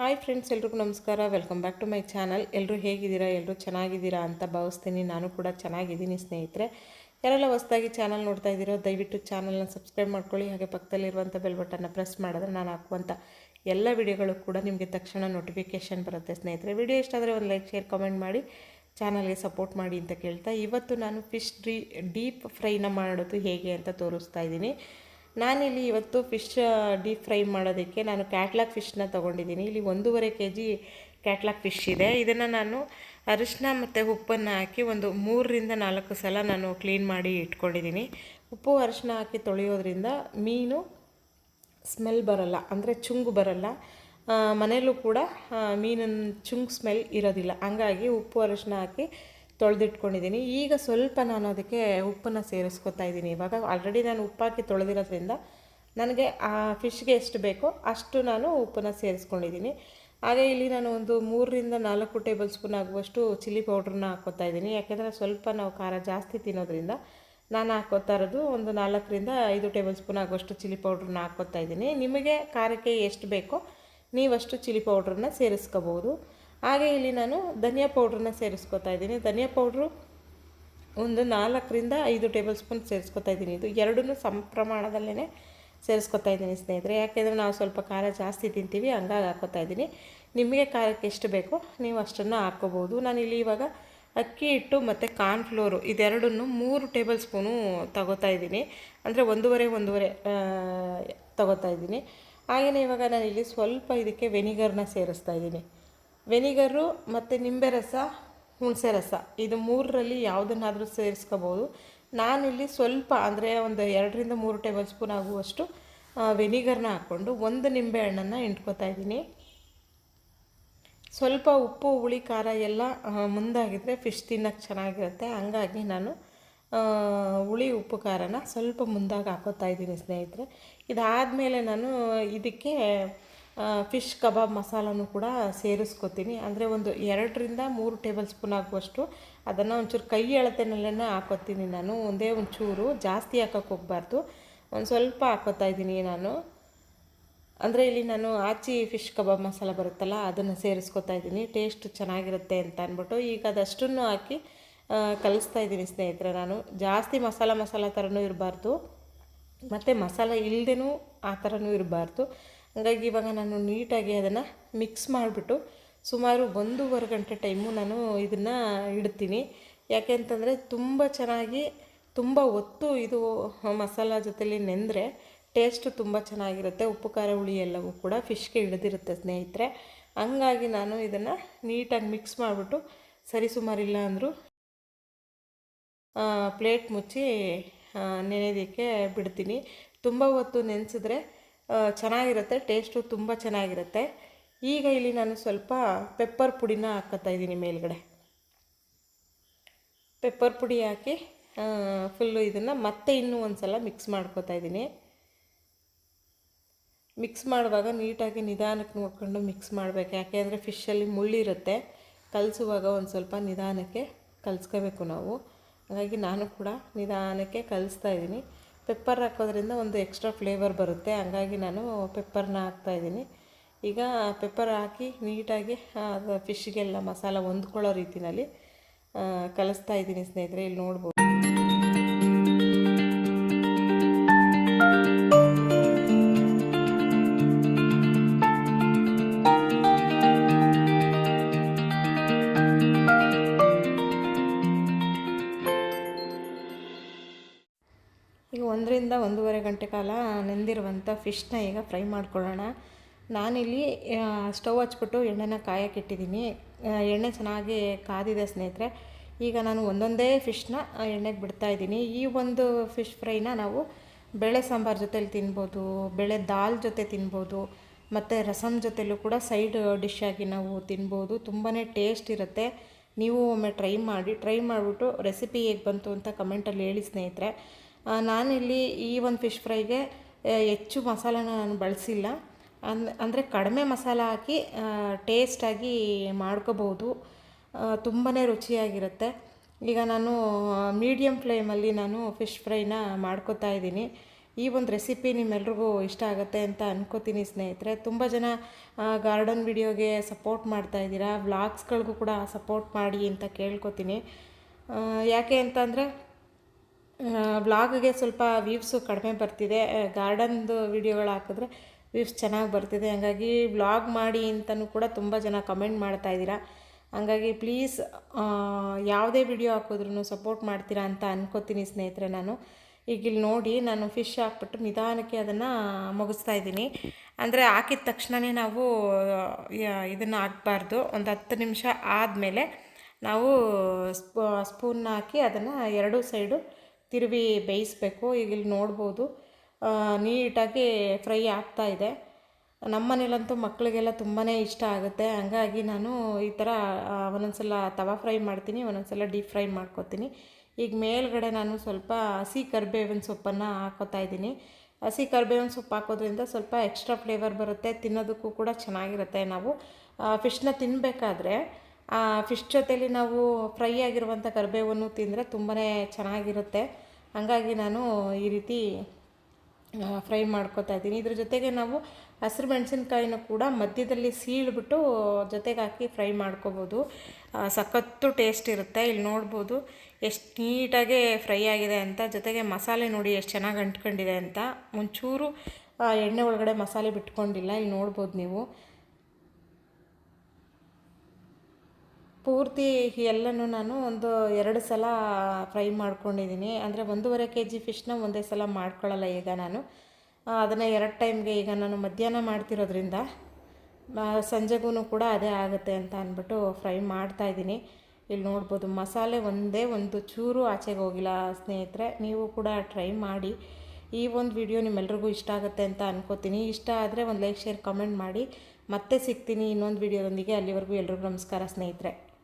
Hi friends, ಎಲ್ರಿಗೂ ನಮಸ್ಕಾರ. Welcome back to my channel ಎಲ್ಲರೂ ಹೇಗಿದ್ದೀರಾ? ಎಲ್ಲರೂ ಚೆನ್ನಾಗಿದ್ದೀರಾ ಅಂತ ಭಾವಿಸ್ತೀನಿ. ನಾನು ಕೂಡ ಚೆನ್ನಾಗಿದ್ದೀನಿ ಸ್ನೇಹಿತರೆ. ಯಾರೆಲ್ಲ ಹೊಸದಾಗಿ ಚಾನಲ್ ನೋಡ್ತಾ ಇದ್ದೀರೋ, ದಯವಿಟ್ಟು ಚಾನಲ್ನ ಸಬ್ಸ್ಕ್ರೈಬ್ ಮಾಡ್ಕೊಳ್ಳಿ. ಹಾಗೆ ಪಕ್ಕದಲ್ಲಿರುವಂಥ ಬೆಲ್ ಬಟನ್ನ ಪ್ರೆಸ್ ಮಾಡಿದ್ರೆ ನಾನು ಹಾಕುವಂಥ ಎಲ್ಲ ವಿಡಿಯೋಗಳು ಕೂಡ ನಿಮಗೆ ತಕ್ಷಣ ನೋಟಿಫಿಕೇಷನ್ ಬರುತ್ತೆ ಸ್ನೇಹಿತರೆ. ವಿಡಿಯೋ ಇಷ್ಟ ಆದರೆ ಒಂದು ಲೈಕ್ ಶೇರ್ ಕಮೆಂಟ್ ಮಾಡಿ. ಚಾನಲ್ಗೆ ಸಪೋರ್ಟ್ ಮಾಡಿ ಅಂತ ಕೇಳ್ತಾ. ಇವತ್ತು ನಾನು ಫಿಶ್ ಡ್ರೀ ಡೀಪ್ ಫ್ರೈನ ಮಾಡೋದು ಹೇಗೆ ಅಂತ ತೋರಿಸ್ತಾ ಇದ್ದೀನಿ. ನಾನಿಲ್ಲಿ ಇವತ್ತು ಫಿಶ್ ಡೀಪ್ ಫ್ರೈ ಮಾಡೋದಕ್ಕೆ ನಾನು ಕ್ಯಾಟ್ಲಾಗ್ ಫಿಶ್ನ ತೊಗೊಂಡಿದ್ದೀನಿ. ಇಲ್ಲಿ ಒಂದೂವರೆ ಕೆ ಜಿ ಕ್ಯಾಟ್ಲಾಗ್ ಫಿಶ್ ಇದೆ. ಇದನ್ನು ನಾನು ಅರಿಶಿನ ಮತ್ತು ಉಪ್ಪನ್ನು ಹಾಕಿ ಒಂದು ಮೂರರಿಂದ ನಾಲ್ಕು ಸಲ ನಾನು ಕ್ಲೀನ್ ಮಾಡಿ ಇಟ್ಕೊಂಡಿದ್ದೀನಿ. ಉಪ್ಪು, ಅರಿಶಿನ ಹಾಕಿ ತೊಳೆಯೋದ್ರಿಂದ ಮೀನು ಸ್ಮೆಲ್ ಬರಲ್ಲ, ಅಂದರೆ ಚುಂಗು ಬರಲ್ಲ. ಮನೆಯಲ್ಲೂ ಕೂಡ ಮೀನನ್ನು ಮೀನಿನ ಚುಂಗು ಸ್ಮೆಲ್ ಇರೋದಿಲ್ಲ. ಹಂಗಾಗಿ ಉಪ್ಪು, ಅರಿಶಿನ ಹಾಕಿ ತೊಳೆದಿಟ್ಕೊಂಡಿದ್ದೀನಿ. ಈಗ ಸ್ವಲ್ಪ ನಾನು ಅದಕ್ಕೆ ಉಪ್ಪನ್ನು ಸೇರಿಸ್ಕೊತಾ ಇದ್ದೀನಿ. ಇವಾಗ ಆಲ್ರೆಡಿ ನಾನು ಉಪ್ಪಾಕಿ ತೊಳೆದಿರೋದ್ರಿಂದ ನನಗೆ ಆ ಫಿಶ್ಗೆ ಎಷ್ಟು ಬೇಕೋ ಅಷ್ಟು ನಾನು ಉಪ್ಪನ್ನು ಸೇರಿಸ್ಕೊಂಡಿದ್ದೀನಿ. ಹಾಗೆ ಇಲ್ಲಿ ನಾನು ಒಂದು ಮೂರರಿಂದ ನಾಲ್ಕು ಟೇಬಲ್ ಸ್ಪೂನ್ ಆಗುವಷ್ಟು ಚಿಲ್ಲಿ ಪೌಡ್ರನ್ನ ಹಾಕೋತಾ ಇದ್ದೀನಿ. ಯಾಕೆಂದರೆ ಸ್ವಲ್ಪ ನಾವು ಖಾರ ಜಾಸ್ತಿ ತಿನ್ನೋದ್ರಿಂದ ನಾನು ಹಾಕೋತಾ ಇರೋದು ಒಂದು ನಾಲ್ಕರಿಂದ ಐದು ಟೇಬಲ್ ಸ್ಪೂನ್ ಆಗುವಷ್ಟು ಚಿಲ್ಲಿ ಪೌಡ್ರನ್ನ ಹಾಕೋತಾ ಇದ್ದೀನಿ. ನಿಮಗೆ ಖಾರಕ್ಕೆ ಎಷ್ಟು ಬೇಕೋ ನೀವಷ್ಟು ಚಿಲ್ಲಿ ಪೌಡ್ರನ್ನ ಸೇರಿಸ್ಕೋಬೋದು. ಹಾಗೆ ಇಲ್ಲಿ ನಾನು ಧನಿಯಾ ಪೌಡ್ರನ್ನ ಸೇರಿಸ್ಕೊತಾ ಇದ್ದೀನಿ. ಧನಿಯಾ ಪೌಡ್ರು ಒಂದು ನಾಲ್ಕರಿಂದ ಐದು ಟೇಬಲ್ ಸ್ಪೂನ್ ಸೇರಿಸ್ಕೊತಾ ಇದ್ದೀನಿ. ಇದು ಎರಡನ್ನೂ ಸಮ ಪ್ರಮಾಣದಲ್ಲೇ ಸೇರಿಸ್ಕೊತಾ ಇದ್ದೀನಿ ಸ್ನೇಹಿತರೆ. ಯಾಕೆಂದರೆ ನಾವು ಸ್ವಲ್ಪ ಖಾರ ಜಾಸ್ತಿ ತಿಂತೀವಿ, ಹಂಗಾಗಿ ಹಾಕೋತಾ ಇದ್ದೀನಿ. ನಿಮಗೆ ಖಾರಕ್ಕೆ ಎಷ್ಟು ಬೇಕೋ ನೀವು ಅಷ್ಟನ್ನು ಹಾಕ್ಕೋಬೋದು ನಾನಿಲ್ಲಿ ಇವಾಗ ಅಕ್ಕಿ ಹಿಟ್ಟು ಮತ್ತು ಕಾರ್ನ್ಫ್ಲೋರು ಇದೆರಡನ್ನು ಮೂರು ಟೇಬಲ್ ಸ್ಪೂನು ತಗೋತಾ ಇದ್ದೀನಿ. ಅಂದರೆ ಒಂದೂವರೆ ಒಂದೂವರೆ ತಗೋತಾ ಇದ್ದೀನಿ. ಹಾಗೆಯೇ ಇವಾಗ ನಾನಿಲ್ಲಿ ಸ್ವಲ್ಪ ಇದಕ್ಕೆ ವೆನಿಗರ್ನ ಸೇರಿಸ್ತಾ ಇದ್ದೀನಿ. ವೆನಿಗರು ಮತ್ತು ನಿಂಬೆ ರಸ ಹುಣಸೆ ರಸ ಇದು ಮೂರರಲ್ಲಿ ಯಾವುದನ್ನಾದರೂ ಸೇರಿಸ್ಕೋಬೋದು. ನಾನಿಲ್ಲಿ ಸ್ವಲ್ಪ ಅಂದರೆ ಒಂದು ಎರಡರಿಂದ ಮೂರು ಟೇಬಲ್ ಸ್ಪೂನ್ ಆಗುವಷ್ಟು ವೆನಿಗರ್ನ ಹಾಕ್ಕೊಂಡು ಒಂದು ನಿಂಬೆ ಹಣ್ಣನ್ನು ಇಂಟ್ಕೋತಾ ಇದ್ದೀನಿ. ಸ್ವಲ್ಪ ಉಪ್ಪು, ಹುಳಿ, ಖಾರ ಎಲ್ಲ ಮುಂದಾಗಿದ್ದರೆ ಫಿಶ್ ತಿನ್ನೋಕ್ಕೆ ಚೆನ್ನಾಗಿರುತ್ತೆ. ಹಂಗಾಗಿ ನಾನು ಹುಳಿ, ಉಪ್ಪು, ಖಾರನ ಸ್ವಲ್ಪ ಮುಂದಾಗಿ ಹಾಕೋತಾ ಇದ್ದೀನಿ ಸ್ನೇಹಿತರೆ. ಇದಾದಮೇಲೆ ನಾನು ಇದಕ್ಕೆ ಫಿಶ್ ಕಬಾಬ್ ಮಸಾಲನೂ ಕೂಡ ಸೇರಿಸ್ಕೊತೀನಿ. ಅಂದರೆ ಒಂದು ಎರಡರಿಂದ ಮೂರು ಟೇಬಲ್ ಸ್ಪೂನ್ ಆಗುವಷ್ಟು ಅದನ್ನು ಒಂಚೂರು ಕೈ ಎಳತೆನಲ್ಲೇ ಹಾಕೋತೀನಿ ನಾನು. ಒಂದೇ ಒಂಚೂರು ಜಾಸ್ತಿ ಹಾಕೋಕ್ಕೆ ಹೋಗ್ಬಾರ್ದು. ಒಂದು ಸ್ವಲ್ಪ ಹಾಕೋತಾ ಇದ್ದೀನಿ ನಾನು. ಅಂದರೆ ಇಲ್ಲಿ ನಾನು ಆಚಿ ಫಿಶ್ ಕಬಾಬ್ ಮಸಾಲ ಬರುತ್ತಲ್ಲ, ಅದನ್ನು ಸೇರಿಸ್ಕೊತಾ ಇದ್ದೀನಿ. ಟೇಸ್ಟ್ ಚೆನ್ನಾಗಿರುತ್ತೆ ಅಂತ ಅಂದ್ಬಿಟ್ಟು ಈಗ ಅದಷ್ಟನ್ನು ಹಾಕಿ ಕಲಿಸ್ತಾ ಇದ್ದೀನಿ ಸ್ನೇಹಿತರೆ ನಾನು. ಜಾಸ್ತಿ ಮಸಾಲ ಮಸಾಲ ಥರನೂ ಇರಬಾರ್ದು. ಮತ್ತು ಮಸಾಲ ಇಲ್ಲದೇನೂ ಆ ಥರನೂ ಇರಬಾರ್ದು. ಹಾಗಾಗಿ ಇವಾಗ ನಾನು ನೀಟಾಗಿ ಅದನ್ನು ಮಿಕ್ಸ್ ಮಾಡಿಬಿಟ್ಟು ಸುಮಾರು ಒಂದೂವರೆ ಗಂಟೆ ಟೈಮು ನಾನು ಇದನ್ನು ಇಡ್ತೀನಿ. ಯಾಕೆ ಅಂತಂದರೆ ತುಂಬ ಚೆನ್ನಾಗಿ, ತುಂಬ ಹೊತ್ತು ಇದು ಮಸಾಲ ಜೊತೆಲಿ ನೆಂದರೆ ಟೇಸ್ಟು ತುಂಬ ಚೆನ್ನಾಗಿರುತ್ತೆ. ಉಪ್ಪು, ಖಾರ, ಹುಳಿ ಎಲ್ಲವೂ ಕೂಡ ಫಿಶ್ಗೆ ಹಿಡಿದಿರುತ್ತೆ ಸ್ನೇಹಿತರೆ. ಹಂಗಾಗಿ ನಾನು ಇದನ್ನು ನೀಟಾಗಿ ಮಿಕ್ಸ್ ಮಾಡಿಬಿಟ್ಟು ಸರಿಸುಮಾರಿಲ್ಲ ಅಂದರೂ ಪ್ಲೇಟ್ ಮುಚ್ಚಿ ನೆನೆಯೋದಕ್ಕೆ ಬಿಡ್ತೀನಿ. ತುಂಬ ಹೊತ್ತು ನೆನೆಸಿದ್ರೆ ಚೆನ್ನಾಗಿರುತ್ತೆ ಟೇಸ್ಟು ತುಂಬ ಚೆನ್ನಾಗಿರುತ್ತೆ. ಈಗ ಇಲ್ಲಿ ನಾನು ಸ್ವಲ್ಪ ಪೆಪ್ಪರ್ ಪುಡಿನ ಹಾಕ್ಕೊತಾ ಇದ್ದೀನಿ ಮೇಲ್ಗಡೆ. ಪೆಪ್ಪರ್ ಪುಡಿ ಹಾಕಿ ಫುಲ್ಲು ಇದನ್ನು ಮತ್ತೆ ಇನ್ನೂ ಒಂದು ಸಲ ಮಿಕ್ಸ್ ಮಾಡ್ಕೊತಾ ಇದ್ದೀನಿ. ಮಿಕ್ಸ್ ಮಾಡುವಾಗ ನೀಟಾಗಿ ನಿಧಾನಕ್ಕೆ ನೋಡ್ಕೊಂಡು ಮಿಕ್ಸ್ ಮಾಡಬೇಕು. ಯಾಕೆಂದರೆ ಫಿಶಲ್ಲಿ ಮುಳ್ಳಿರುತ್ತೆ ಕಲಿಸುವಾಗ ಒಂದು ಸ್ವಲ್ಪ ನಿಧಾನಕ್ಕೆ ಕಲಿಸ್ಕೋಬೇಕು ನಾವು. ಹಾಗಾಗಿ ನಾನು ಕೂಡ ನಿಧಾನಕ್ಕೆ ಕಲಿಸ್ತಾ ಇದ್ದೀನಿ. ಪೆಪ್ಪರ್ ಹಾಕೋದ್ರಿಂದ ಒಂದು ಎಕ್ಸ್ಟ್ರಾ ಫ್ಲೇವರ್ ಬರುತ್ತೆ. ಹಂಗಾಗಿ ನಾನು ಪೆಪ್ಪರ್ನ ಹಾಕ್ತಾ ಇದ್ದೀನಿ. ಈಗ ಪೆಪ್ಪರ್ ಹಾಕಿ ನೀಟಾಗಿ ಅದು ಫಿಶ್ಗೆಲ್ಲ ಮಸಾಲ ಹೊಂದ್ಕೊಳ್ಳೋ ರೀತಿಯಲ್ಲಿ ಕಲಿಸ್ತಾ ಇದ್ದೀನಿ ಸ್ನೇಹಿತರೆ. ಇಲ್ಲಿ ನೋಡ್ಬೋದು. ಗಂಟೆ ಕಾಲ ನೆಂದಿರುವಂಥ ಫಿಶ್ನ ಈಗ ಫ್ರೈ ಮಾಡ್ಕೊಳ್ಳೋಣ. ನಾನಿಲ್ಲಿ ಸ್ಟೌವ್ ಹಚ್ಬಿಟ್ಟು ಎಣ್ಣೆನ ಕಾಯಕ್ಕಿಟ್ಟಿದ್ದೀನಿ ಎಣ್ಣೆ ಚೆನ್ನಾಗಿ ಕಾದಿದೆ ಸ್ನೇಹಿತರೆ. ಈಗ ನಾನು ಒಂದೊಂದೇ ಫಿಶ್ನ ಎಣ್ಣೆಗೆ ಬಿಡ್ತಾ ಇದ್ದೀನಿ. ಈ ಒಂದು ಫಿಶ್ ಫ್ರೈನ ನಾವು ಬೇಳೆ ಸಾಂಬಾರು ಜೊತೇಲಿ ತಿನ್ಬೋದು, ಬೇಳೆ ದಾಲ್ ಜೊತೆ ತಿನ್ಬೋದು, ಮತ್ತು ರಸಮ್ ಜೊತೆಲೂ ಕೂಡ ಸೈಡ್ ಡಿಶ್ ಆಗಿ ನಾವು ತಿನ್ಬೋದು. ತುಂಬಾ ಟೇಸ್ಟ್ ಇರುತ್ತೆ. ನೀವು ಒಮ್ಮೆ ಟ್ರೈ ಮಾಡಿ, ಟ್ರೈ ಮಾಡಿಬಿಟ್ಟು ರೆಸಿಪಿ ಹೇಗೆ ಬಂತು ಅಂತ ಕಮೆಂಟಲ್ಲಿ ಹೇಳಿ ಸ್ನೇಹಿತರೆ. ನಾನಿಲ್ಲಿ ಈ ಒಂದು ಫಿಶ್ ಫ್ರೈಗೆ ಹೆಚ್ಚು ಮಸಾಲೆನ ನಾನು ಬಳಸಿಲ್ಲ. ಅನ್ ಅಂದರೆ ಕಡಿಮೆ ಮಸಾಲ ಹಾಕಿ ಟೇಸ್ಟಾಗಿ ಮಾಡ್ಕೋಬೋದು ತುಂಬಾ ರುಚಿಯಾಗಿರುತ್ತೆ. ಈಗ ನಾನು ಮೀಡಿಯಮ್ ಫ್ಲೇಮಲ್ಲಿ ನಾನು ಫಿಶ್ ಫ್ರೈನ ಮಾಡ್ಕೋತಾ ಇದ್ದೀನಿ. ಈ ಒಂದು ರೆಸಿಪಿ ನಿಮ್ಮೆಲ್ರಿಗೂ ಇಷ್ಟ ಆಗುತ್ತೆ ಅಂತ ಅನ್ಕೋತೀನಿ ಸ್ನೇಹಿತರೆ. ತುಂಬ ಜನ ಗಾರ್ಡನ್ ವಿಡಿಯೋಗೆ ಸಪೋರ್ಟ್ ಮಾಡ್ತಾ ಇದ್ದೀರಾ. ವ್ಲಾಗ್ಸ್ಗಳಿಗೂ ಕೂಡ ಸಪೋರ್ಟ್ ಮಾಡಿ ಅಂತ ಕೇಳ್ಕೊತೀನಿ. ಯಾಕೆ ಅಂತಂದರೆ ವ್ಲಾಗ್ಗೆ ಸ್ವಲ್ಪ ವ್ಯೂವ್ಸು ಕಡಿಮೆ ಬರ್ತಿದೆ. ಗಾರ್ಡನ್ದು ವಿಡಿಯೋಗಳು ಹಾಕಿದ್ರೆ ವ್ಯೂವ್ಸ್ ಚೆನ್ನಾಗಿ ಬರ್ತಿದೆ. ಹಾಗಾಗಿ ವ್ಲಾಗ್ ಮಾಡಿ ಅಂತಲೂ ಕೂಡ ತುಂಬ ಜನ ಕಮೆಂಟ್ ಮಾಡ್ತಾ ಇದ್ದೀರಾ. ಹಂಗಾಗಿ ಪ್ಲೀಸ್ ಯಾವುದೇ ವಿಡಿಯೋ ಹಾಕಿದ್ರೂ ಸಪೋರ್ಟ್ ಮಾಡ್ತೀರಾ ಅಂತ ಅನ್ಕೋತೀನಿ ಸ್ನೇಹಿತರೆ ನಾನು. ಈಗ ಇಲ್ಲಿ ನೋಡಿ ನಾನು ಫಿಶ್ ಹಾಕ್ಬಿಟ್ಟು ನಿಧಾನಕ್ಕೆ ಅದನ್ನು ಮುಗಿಸ್ತಾ ಇದ್ದೀನಿ. ಅಂದರೆ ಹಾಕಿದ ತಕ್ಷಣವೇ ನಾವು ಇದನ್ನು ಹಾಕ್ಬಾರ್ದು. ಒಂದು ಹತ್ತು ನಿಮಿಷ ಆದಮೇಲೆ ನಾವು ಸ್ಪೂ ಸ್ಪೂನ್ನ ಹಾಕಿ ಅದನ್ನು ಎರಡೂ ಸೈಡು ತಿರುವಿ ಬೇಯಿಸ್ಬೇಕು ಈಗ ಇಲ್ಲಿ ನೋಡ್ಬೋದು. ನೀಟಾಗಿ ಫ್ರೈ ಆಗ್ತಾ ಇದೆ. ನಮ್ಮ ಮನೇಲಂತೂ ಮಕ್ಕಳಿಗೆಲ್ಲ ತುಂಬಾ ಇಷ್ಟ ಆಗುತ್ತೆ. ಹಂಗಾಗಿ ನಾನು ಈ ಥರ ಒಂದೊಂದ್ಸಲ ತವಾ ಫ್ರೈ ಮಾಡ್ತೀನಿ, ಒಂದೊಂದ್ಸಲ ಡೀಪ್ ಫ್ರೈ ಮಾಡ್ಕೊತೀನಿ. ಈಗ ಮೇಲ್ಗಡೆ ನಾನು ಸ್ವಲ್ಪ ಹಸಿ ಕರಿಬೇವಿನ ಸೊಪ್ಪನ್ನು ಹಾಕೋತಾ ಇದ್ದೀನಿ. ಹಸಿ ಕರಿಬೇವಿನ ಸೊಪ್ಪು ಹಾಕೋದ್ರಿಂದ ಸ್ವಲ್ಪ ಎಕ್ಸ್ಟ್ರಾ ಫ್ಲೇವರ್ ಬರುತ್ತೆ, ತಿನ್ನೋದಕ್ಕೂ ಕೂಡ ಚೆನ್ನಾಗಿರುತ್ತೆ ನಾವು. ಫಿಶ್ನ ತಿನ್ನಬೇಕಾದ್ರೆ ಫಿಶ್ ಜೊತೇಲಿ ನಾವು ಫ್ರೈ ಆಗಿರುವಂಥ ಕರಿಬೇವನ್ನು ತಿಂದರೆ ತುಂಬಾ ಚೆನ್ನಾಗಿರುತ್ತೆ. ಹಾಗಾಗಿ ನಾನು ಈ ರೀತಿ ಫ್ರೈ ಮಾಡ್ಕೊತಾ ಇದ್ದೀನಿ. ಇದ್ರ ಜೊತೆಗೆ ನಾವು ಹಸಿರು ಮೆಣಸಿನ್ಕಾಯಿನ ಕೂಡ ಮಧ್ಯದಲ್ಲಿ ಸೀಳ್ಬಿಟ್ಟು ಜೊತೆಗೆ ಹಾಕಿ ಫ್ರೈ ಮಾಡ್ಕೋಬೋದು. ಸಖತ್ತು ಟೇಸ್ಟ್ ಇರುತ್ತೆ. ಇಲ್ಲಿ ನೋಡ್ಬೋದು ಎಷ್ಟು ನೀಟಾಗಿ ಫ್ರೈ ಆಗಿದೆ ಅಂತ. ಜೊತೆಗೆ ಮಸಾಲೆ ನೋಡಿ ಎಷ್ಟು ಚೆನ್ನಾಗಿ ಅಂಟ್ಕೊಂಡಿದೆ ಅಂತ. ಒಂಚೂರು ಎಣ್ಣೆ ಒಳಗಡೆ ಮಸಾಲೆ ಬಿಟ್ಕೊಂಡಿಲ್ಲ. ಇಲ್ಲಿ ನೋಡ್ಬೋದು ನೀವು. ಪೂರ್ತಿ ಎಲ್ಲನೂ ನಾನು ಒಂದು ಎರಡು ಸಲ ಫ್ರೈ ಮಾಡ್ಕೊಂಡಿದ್ದೀನಿ. ಅಂದರೆ ಒಂದೂವರೆ ಕೆ ಜಿ ಫಿಶ್ನ ಒಂದೇ ಸಲ ಮಾಡ್ಕೊಳ್ಳಲ್ಲ ಈಗ ನಾನು. ಅದನ್ನು ಎರಡು ಟೈಮ್ಗೆ ಈಗ ನಾನು ಮಧ್ಯಾಹ್ನ ಮಾಡ್ತಿರೋದ್ರಿಂದ ಸಂಜೆಗೂ ಕೂಡ ಅದೇ ಆಗುತ್ತೆ ಅಂತ ಅಂದ್ಬಿಟ್ಟು ಫ್ರೈ ಮಾಡ್ತಾ ಇದ್ದೀನಿ. ಇಲ್ಲಿ ನೋಡ್ಬೋದು ಮಸಾಲೆ ಒಂದೇ ಒಂದು ಚೂರು ಆಚೆಗೆ ಹೋಗಿಲ್ಲ ಸ್ನೇಹಿತರೆ. ನೀವು ಕೂಡ ಟ್ರೈ ಮಾಡಿ. ಈ ಒಂದು ವಿಡಿಯೋ ನಿಮ್ಮೆಲ್ರಿಗೂ ಇಷ್ಟ ಆಗುತ್ತೆ ಅಂತ ಅನ್ಕೋತೀನಿ. ಇಷ್ಟ ಆದರೆ ಒಂದು ಲೈಕ್, ಶೇರ್, ಕಮೆಂಟ್ ಮಾಡಿ. ಮತ್ತೆ ಸಿಗ್ತೀನಿ ಇನ್ನೊಂದು ವಿಡಿಯೋದೊಂದಿಗೆ. ಅಲ್ಲಿವರೆಗೂ ಎಲ್ರಿಗೂ ನಮಸ್ಕಾರ ಸ್ನೇಹಿತರೆ.